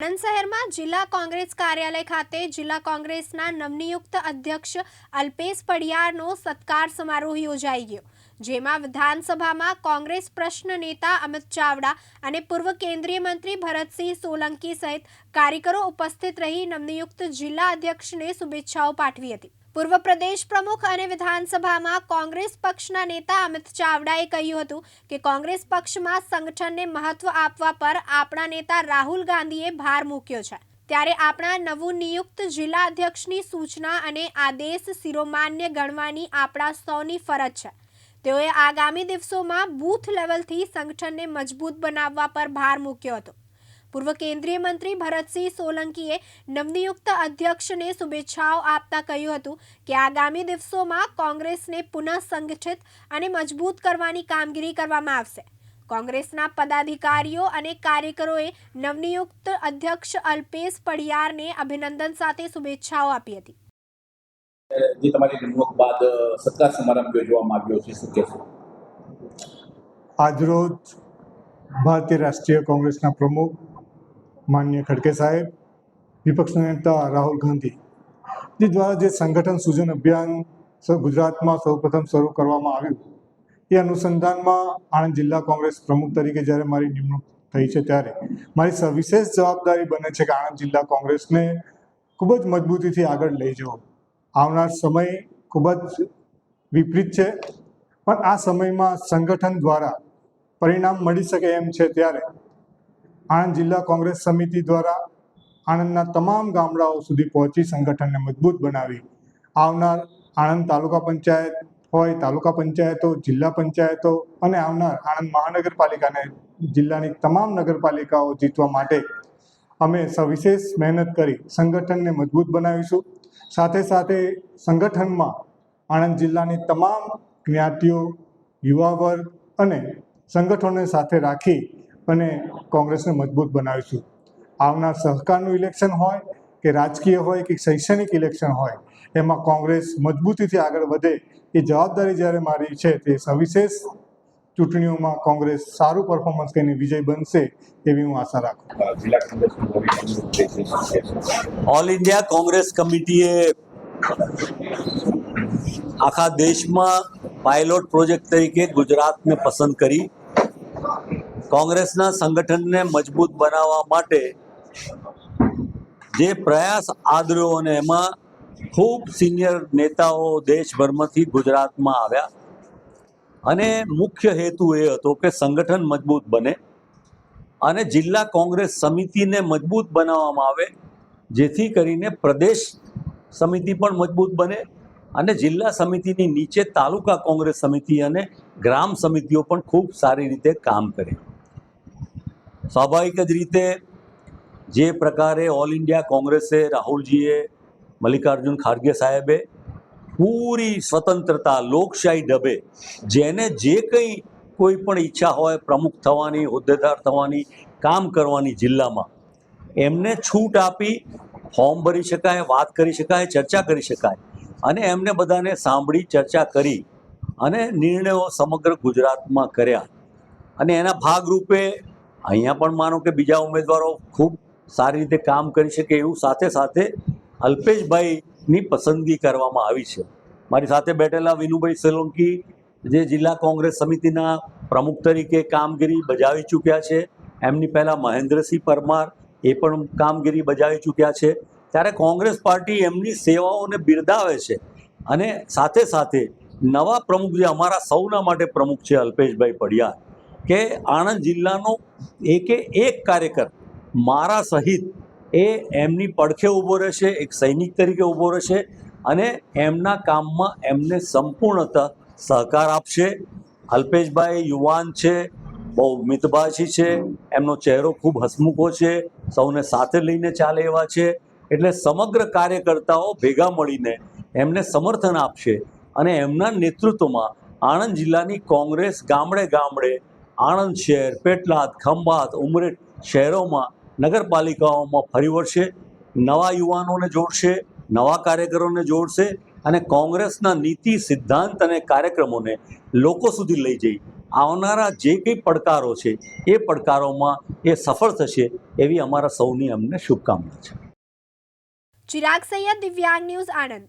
આણંદ શહેરમાં જિલ્લા કોંગ્રેસ કાર્યાલય ખાતે જિલ્લા કોંગ્રેસના નવનિયુક્ત અધ્યક્ષ અલ્પેશ પડિયારનો સત્કાર સમારોહ યોજાઈ ગયો, જેમાં વિધાનસભામાં કોંગ્રેસ પ્રશ્ન નેતા અમિત ચાવડા અને પૂર્વ કેન્દ્રીય મંત્રી ભરતસિંહ સોલંકી સહિત કાર્યકરો ઉપસ્થિત રહી નવનિયુક્ત જિલ્લા અધ્યક્ષને શુભેચ્છાઓ પાઠવી હતી. પૂર્વ પ્રદેશ પ્રમુખ અને વિધાનસભામાં કોંગ્રેસ પક્ષના નેતા અમિત ચાવડાએ કહ્યું હતું કે કોંગ્રેસ પક્ષમાં સંગઠનને મહત્વ આપવા પર આપણા નેતા રાહુલ ગાંધીએ ભાર મૂક્યો છે. ત્યારે આપણા નવું નિયુક્ત જિલ્લા અધ્યક્ષની સૂચના અને આદેશ શિરોમાન્ય ગણવાની આપણા સૌની ફરજ છે. તેઓએ આગામી દિવસોમાં બૂથ લેવલથી સંગઠનને મજબૂત બનાવવા પર ભાર મૂક્યો હતો. પૂર્વ કેન્દ્રીય મંત્રી ભરતસિંહ સોલંકીએ નવનિયુક્ત અધ્યક્ષને શુભેચ્છાઓ આપતા કહ્યું હતું કે આગામી દિવસોમાં કોંગ્રેસને પુનઃ સંગઠિત અને મજબૂત કરવાની કામગીરી કરવામાં આવશે. કોંગ્રેસના પદાધિકારીઓ અને કાર્યકરોએ નવનિયુક્ત અધ્યક્ષ અલ્પેશ પડિયારને અભિનંદન સાથે શુભેચ્છાઓ આપી હતી. જે તમારી નિમણૂક બાદ સત્કાર સમારંભ યોજવામાં આવ્યો છે શું કહેશો? આજરોજ ભારતીય રાષ્ટ્રીય કોંગ્રેસના પ્રમુખ માન્ય ખડકે સાહેબ, વિપક્ષના નેતા રાહુલ ગાંધી, જે દ્વારા જે સંગઠન સૂજન અભિયાન ગુજરાતમાં સૌપ્રથમ શરૂ કરવામાં આવ્યું, એ અનુસંધાનમાં આણંદ જિલ્લા કોંગ્રેસ પ્રમુખ તરીકે જ્યારે મારી નિમણૂક થઈ છે ત્યારે, મારી સવિશેષ જવાબદારી બને છે કે આણંદ જિલ્લા કોંગ્રેસને ખૂબ જ મજબૂતીથી આગળ લઈ જવો. આવનાર સમય ખૂબ જ વિપરીત છે, પણ આ સમયમાં સંગઠન દ્વારા પરિણામ મળી શકે એમ છે ત્યારે આણંદ જિલ્લા કોંગ્રેસ સમિતિ દ્વારા આણંદના તમામ ગામડાઓ સુધી પહોંચી સંગઠનને મજબૂત બનાવી. આવનાર આણંદ તાલુકા પંચાયત હોય, તાલુકા પંચાયતો, જિલ્લા પંચાયતો અને આવનાર આણંદ મહાનગરપાલિકાને જિલ્લાની તમામ નગરપાલિકાઓ જીતવા માટે અમે સવિશેષ મહેનત કરી સંગઠનને મજબૂત બનાવીશું. સાથે સાથે સંગઠનમાં આણંદ જિલ્લાની તમામ જ્ઞાતિઓ યુવા વર્ગ અને સંગઠનોને સાથે રાખી અને કોંગ્રેસને મજબૂત બનાવીશું. આવનાર સહકારનું ઇલેક્શન હોય કે રાજકીય હોય કે શૈક્ષણિક ઇલેક્શન હોય એમાં કોંગ્રેસ મજબૂતીથી આગળ વધે એ જવાબદારી જ્યારે મારી છે તે સવિશેષ ચૂંટણીઓમાં કોંગ્રેસ સારું પરફોર્મન્સ કરીને વિજય બનશે એવી હું આશા રાખું ઓલ ઇન્ડિયા કોંગ્રેસ કમિટીએ આખા દેશમાં પાયલોટ પ્રોજેક્ટ તરીકે ગુજરાતને પસંદ કરી. કોંગ્રેસના સંગઠનને મજબૂત બનાવવા માટે જે પ્રયાસ આદર્યો અને એમાં ખૂબ સિનિયર નેતાઓ દેશભરમાંથી ગુજરાતમાં આવ્યા. અને મુખ્ય હેતુ એ હતો કે સંગઠન મજબૂત બને અને જિલ્લા કોંગ્રેસ સમિતિને મજબૂત બનાવવામાં આવે, જેથી કરીને પ્રદેશ સમિતિ પણ મજબૂત બને અને જિલ્લા સમિતિની નીચે તાલુકા કોંગ્રેસ સમિતિ અને ગ્રામ સમિતિઓ પણ ખૂબ સારી રીતે કામ કરે. સ્વાભાવિક જ રીતે જે પ્રકારે ઓલ ઇન્ડિયા કોંગ્રેસે રાહુલજીએ, મલ્લિકાર્જુન ખાર્ગે સાહેબે પૂરી સ્વતંત્રતા, લોકશાહી ઢબે જેને જે કંઈ કોઈ પણ ઈચ્છા હોય, પ્રમુખ થવાની, હોદ્દેદાર થવાની, કામ કરવાની જિલ્લામાં, એમને છૂટ આપી, ફોર્મ ભરી શકાય, વાત કરી શકાય, ચર્ચા કરી શકાય અને એમને બધાને સાંભળી, ચર્ચા કરી અને નિર્ણયો સમગ્ર ગુજરાતમાં કર્યા અને એના ભાગરૂપે અહીંયા પણ માનો કે બીજા ઉમેદવારો ખૂબ સારી રીતે કામ કરી શકે એવું સાથે સાથે અલ્પેશભાઈની પસંદગી કરવામાં આવી છે. મારી સાથે બેઠેલા વિનુભાઈ સોલંકી, જે જિલ્લા કોંગ્રેસ સમિતિના પ્રમુખ તરીકે કામગીરી બજાવી ચૂક્યા છે, એમની પહેલાં મહેન્દ્રસિંહ પરમાર એ પણ કામગીરી બજાવી ચૂક્યા છે. ત્યારે કોંગ્રેસ પાર્ટી એમની સેવાઓને બિરદાવે છે અને સાથે સાથે નવા પ્રમુખ જે અમારા સૌના માટે પ્રમુખ છે અલ્પેશભાઈ પડિયાર કે આણંદ જિલ્લાનો એકે એક કાર્યકર મારા સહિત એ એમની પડખે ઊભો રહેશે, એક સૈનિક તરીકે ઊભો રહેશે અને એમના કામમાં એમને સંપૂર્ણતા સહકાર આપશે. અલ્પેશભાઈ યુવાન છે, બહુ મિતભાષી છે, એમનો ચહેરો ખૂબ હસમુખો છે, સૌને સાથે લઈને ચાલે એવા છે. એટલે સમગ્ર કાર્યકર્તાઓ ભેગા મળીને એમને સમર્થન આપશે અને એમના નેતૃત્વમાં આણંદ જિલ્લાની કોંગ્રેસ ગામડે ગામડે આણંદ શહેર, પેટલાદ, ખંભાત ઉમરેઠ શહેરોમાં નગરપાલિકાઓમાં ફરી વળશે, નવા યુવાનોને જોડશે, નવા કાર્યકરોને જોડશે અને કોંગ્રેસના નીતિ સિદ્ધાંત અને કાર્યક્રમોને લોકો સુધી લઈ જઈ. આવનારા જે કંઈ પડકારો છે, એ પડકારોમાં એ સફળ થશે એવી અમારા સૌની અમને શુભકામના છે. ચિરાગ સૈયદ, દિવ્યાંગ ન્યૂઝ આણંદ.